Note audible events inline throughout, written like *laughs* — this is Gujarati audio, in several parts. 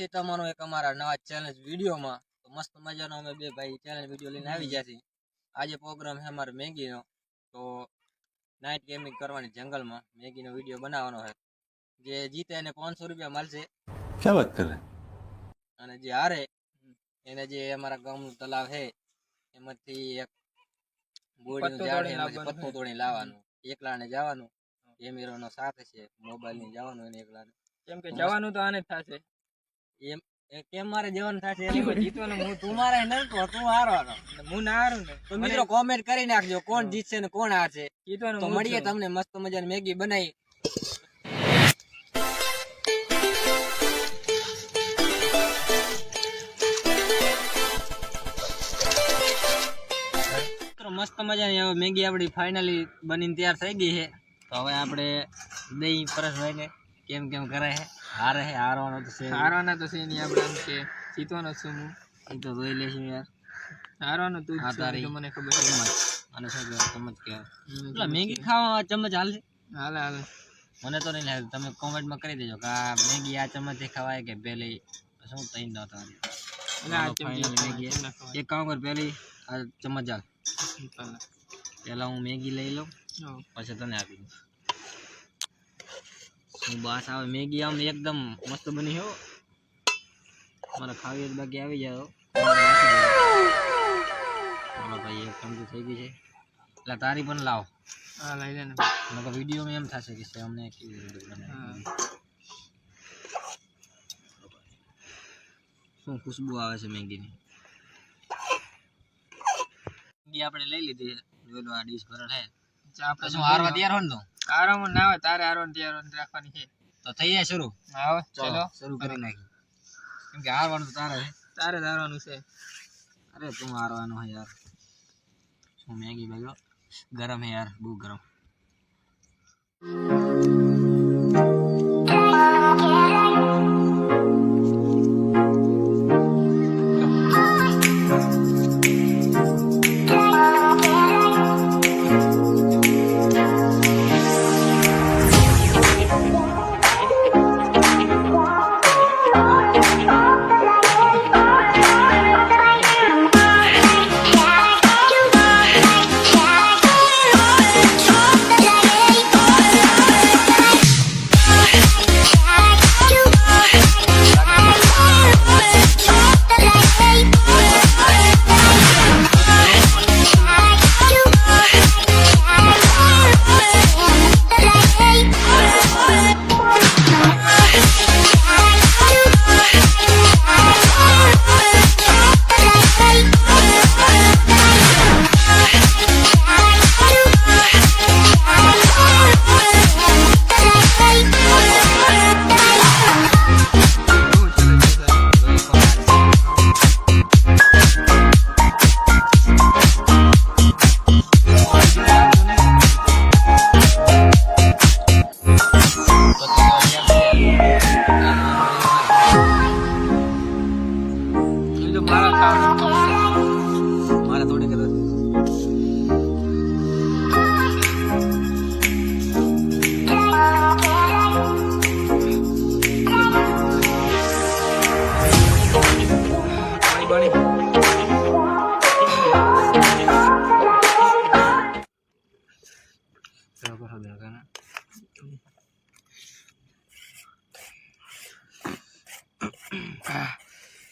છે તમારો એક અમારા નવા ચેલેન્જ વિડીયોમાં. તો મસ્ત મજાનો અમે બે ભાઈ ચેલેન્જ વીડિયો લઈને આવી ગયા આજે પ્રોગ્રામ છે અમારો મેગીનો. તો નાઇટ ગેમિંગ કરવાની જંગલમાં મેગીનો વીડિયો બનાવવાનો છે. જે જીતે એને પાંચસો રૂપિયા મળશે. ક્યાં વાત કરે? અને જે હારે એને જે અમારા ગામનું તલાવ છે એમાંથી એક બોડીનું ઝાડ છે તોડી લાવવાનું એકલાને જવાનું. કેમેરાનો સાથ છે મોબાઈલની જવાનું એને એકલાને. કેમ કે જવાનું તો આને જ થશે. એમ કેમ મારે જવાનું થશે *laughs* જીતવાનું હું તું મારે નડતો તું હારવાનો. હું ના હારું ને. તો મિત્રો કોમેન્ટ કરી નાખજો કોણ જીતશે ને કોણ હારશે. જીતવાનું તો મળીએ તમને મસ્ત મજાની મેગી બનાવી. મસ્ત મજાની હવે મેગી આપણી ફાઇનલી બનીને તૈયાર થઈ ગઈ છે. તો હવે આપણે દહીં પરેશભાઈને કેમ કેમ કરે હે? હારે હે હારવાનો તો છે. હારવાના તો છે નહીં આપણે કે જીતવાનો છું હું. એ તો જોઈ લેશું યાર. હારવાનું તું જ. તો મને ખબર છે. અને શું ચમચ કહેવાય. હમ, મેગી ખાવા ચમચ હાલશે હાલે હાલે. મને તો નહીં લાગે. તમે કોમેન્ટમાં કરી દેજો કે આ મેગી આ ચમચે ખવાય કે પેલી શું તઈ દો તમારી એટલે એક કામ કર પેલી આ ચમચ હાલ. પેલા હું મેગી લઈ લઉં. પછી તને આપી દઉં. બાસ આવે મેગી આમ એકદમ મસ્ત બની હો. મારે ખાવી જ બાકી આવી જાય ચાલો ભાઈ એક ચમચી થઈ ગઈ છે. એટલે તારી પણ લાવ. હા લઈ લે ને. વિડીયોમાં એમ થશે કે અમને કેવી રીતે બનાવી. શું ખુશ્બુ આવે છે મેગીની? મેગી આપણે લઈ લીધી જોઈ લો આ ડીશ ભરણ છે. આપણે શું હારવા તૈયાર હોય ને તું? હારવામાં ના હોય તારે આરોન તે આરોન રાખવાની છે. તો થઈ જાય શરૂ. આવો ચલો શરૂ કરી નાખી. કેમ કે હારવાનું તો તારે છે. તારે જ હારવાનું છે. અરે તું હારવાનો હે યાર. શું મેગી ભાઈ ગરમ હે યાર બહુ ગરમ.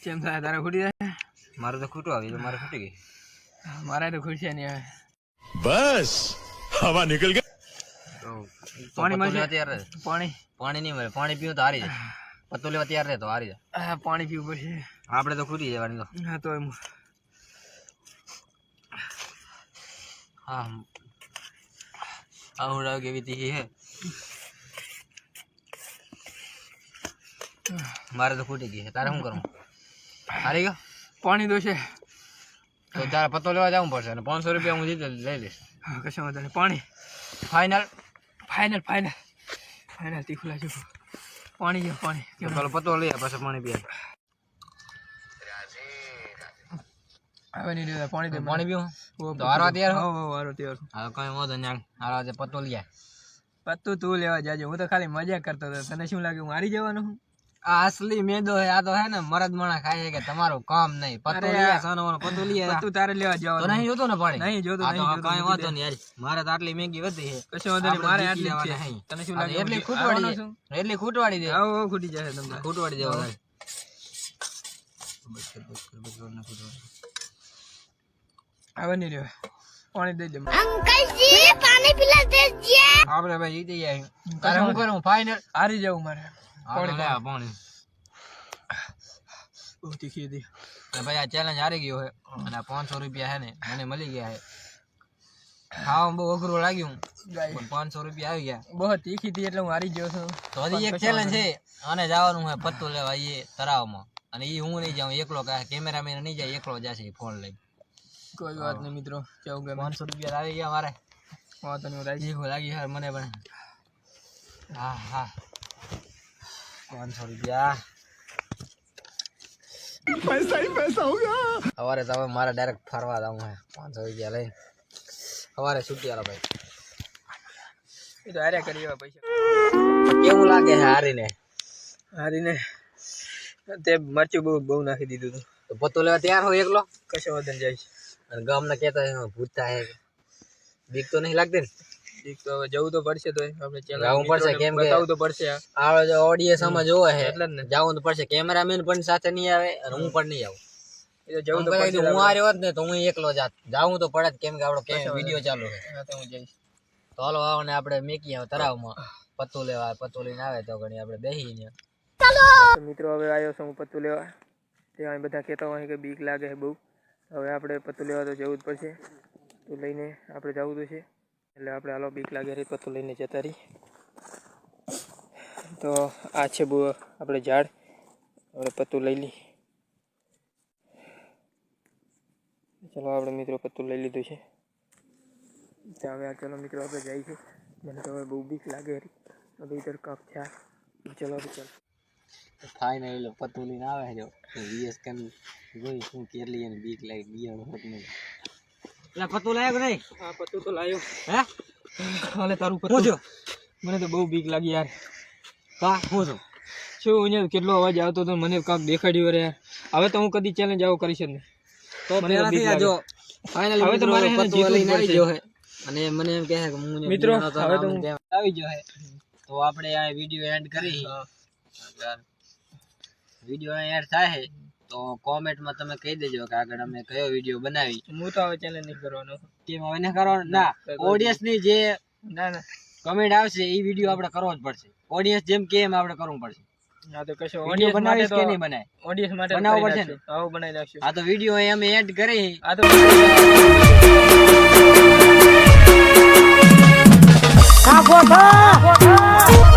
કેમ થાય તારે ખૂટી જાય મારું તો ખૂટું આવી મારે ખૂટી ગઈ. મારે તો ખૂટશે નહીં બસ હવા નીકળ ગઈ. પાણી મળશે? તૈયાર પાણી? પાણી નહીં મળે પાણી પીવું તો હારી જાય પત્તો લેવા તૈયાર રહે તો હારી જાય પાણી પીવું પડશે આપણે તો ખૂટી જવાની તો. હા તો હા. આ હુડાવ કેવી તી હે. મારે તો ખૂટી ગઈ છે. તારે શું કરવું? હારી ગયો? પાણી દોશે તો તારા પત્તો લેવા જવું પડશે અને પાંચસો રૂપિયા હું જીતે લઈ લઈશ. કશો વાંધો નહીં. પાણી. ફાઇનલ ફાઇનલ ફાઇનલ ફાઇનલ તીખુલા લાગ્યું પાણી જો પાણી. પેલો પત્તો લઈએ પછી પાણી પીએ નહીં લેતા પાણી દે પાણી પીવું? તો હારવા તૈયાર હો? હો, હો, હારવા તૈયાર હા કઈ વાંધો નહીં હારા પત્તો લઈ પત્તું તું લેવા જાજો. હું તો ખાલી મજા કરતો હતો. તને શું લાગે હું હારી જવાનું હું અસલી મેદો હે આ તો હે ને મરદ મણા ખાય છે કે તમારું કામ નહીં. પતો પતો લીયા તું તારે લેવા તો જવાનું નહીં જોતો ને પાણી? નહીં જોતો નહીં આ જોતું, કાંઈ વાંધો નહીં. યાર મારે તો આટલી મેગી વધી છે. કશો વાંધો નહીં મારે આટલી છે. તને શું લાગે? એટલી ખૂટવાડી દે એટલી ખૂટવાડી દે આવો ખૂટી જશે તમને ખૂટવાડી દેવો ભાઈ. બસ બસ બસ ખૂટવાડી. આવે નહીં રહ્યો પાણી દઈ દે આપણે ભાઈ જીતી જાય તારે શું કરું ફાઇનલ હારી જાવ મારે. પાણી પાણી. બહુ તીખી હતી. અને ભાઈ આ ચેલેન્જ હારી ગયો છે. અને આ પાંચસો રૂપિયા હે ને મને મળી ગયા છે. ખાવામાં બહુ અઘરું લાગ્યું. પણ પાંચસો રૂપિયા આવી ગયા. બહુ તીખી હતી એટલે હું હારી ગયો છું. તો હજી એક ચેલેન્જ છે. આને જવાનું છે પત્તું લેવા એ તળાવમાં. અને એ હું નહીં જાઉં એકલો કેમેરામેન નહીં જાય એકલો જશે ફોન લઈ કોઈ વાત નહીં મિત્રો કેવું કે પાંચસો રૂપિયા આવી ગયા મારે. વાંધો નહીં લાગી યાર મને પણ. હા હા. પાંચસો રૂપિયા. સવારે તો હવે મારે ડાયરેક્ટ ફરવા જવું છે. પાંચસો રૂપિયા લઈને. સવારે છૂટી આલો ભાઈ. એ તો હાર્યા કરી પૈસા. કેવું લાગે છે હારીને? હારીને તે મરચું બહુ બહુ નાખી દીધું હતું. તો પત્તો લેવા તૈયાર હોય એકલો? કશો વાંધો જાય અને ગામના કહેતા હોય ભૂત થાય. બીક તો નહીં લાગતી ને? ઠીક તો હવે જવું તો પડશે તો આપણે ચેનલ જવું પડશે, કેમ કે- બતાવું તો પડશે આ. જો ઓડિયન્સ આમાં જોવે છે એટલે ને. જવું તો પડશે. કેમેરામેન પણ સાથે નહીં આવે અને હું પણ નહીં આવું. એ તો જવું તો હું પડશે હું આ રહ્યો ને તો હું એકલો જાત. જાવું તો પડે જ કેમ કે આપણો વીડિયો ચાલુ છે. તો હું જઈશ. તો હાલો આવને આપણે મેકી આવે તરાવમાં. પત્તું લેવા પત્તું લઈને આવે તો ઘણી આપણે બેસી ને. તો મિત્રો હવે આવ્યો છું હું પત્તું લેવા. ત્યાં બધા કહેતા હોય કે બીક લાગે છે બહુ. હવે આપણે પત્તું લેવા તો જવું જ પડશે. તો લઈને આપણે જવું તો છે. એટલે આપણે હાલો બીક લાગે રહી પતું લઈને જતા રહી. તો આ છે બહુ આપણે ઝાડ. આપણે પતું લઈ લઈ. ચલો આપણે મિત્રો પતું લઈ લીધું છે. તો હવે આ ચલો મિત્રો આપણે જઈએ મને તો હવે બહુ બીક લાગે છે હવે ઇધર કાંક થયા ચલો હવે ચાલો. ફાઇનલ પત્તું લઈને આવે જો વીએસ કેમ જોઈ શું કેટલી એને બીક લાગી બિયારણ હોત નહીં. પત્તું લાયો કે નહીં? હા પત્તું તો લાયો. હે? હાલે તારું હું પત્તું મને તો બહુ બીક લાગી યાર. કા? હું છું શું અહીંયા કેટલો અવાજ આવતો હતો મને કાંક દેખાડ્યું રે યાર. હવે તો હું કદી ચેલેન્જ આવો કરીશ જ નહીં. તો મને તો પહેલાથી આ જો ફાઇનલ હવે તો મારે એને જીતવું લઈને આવી. ગયો હે અને મને એમ કહે છે કે હું મિત્રો, હવે તો હું- આવી ગયો હે તો આપણે આ વીડિયો એન્ડ કરી વીડિયો એડ થાય છે. તો કોમેન્ટમાં તમે કહી દેજો કે આગળ અમે કયો વીડિયો બનાવી. હું તો હવે ચેલેન્જ નહીં કરવાનો. કેમ હવે ને કરવાનો? ના ઓડિયન્સની. જે ના ના. કમેન્ટ આવશે એ વીડિયો આપણે કરવો જ પડશે. ઓડિયન્સ જેમ કે એમ આપણે કરવું પડશે. ના તો કશો ઓડિયન્સ બનાવીશ કે નહીં બનાય? ઓડિયન્સ માટે બનાવવો કરી પડશે ને? નાખશું. બનાવી નાખશું. આ તો વીડિયો અમે એડ કરી. આ તો Agora!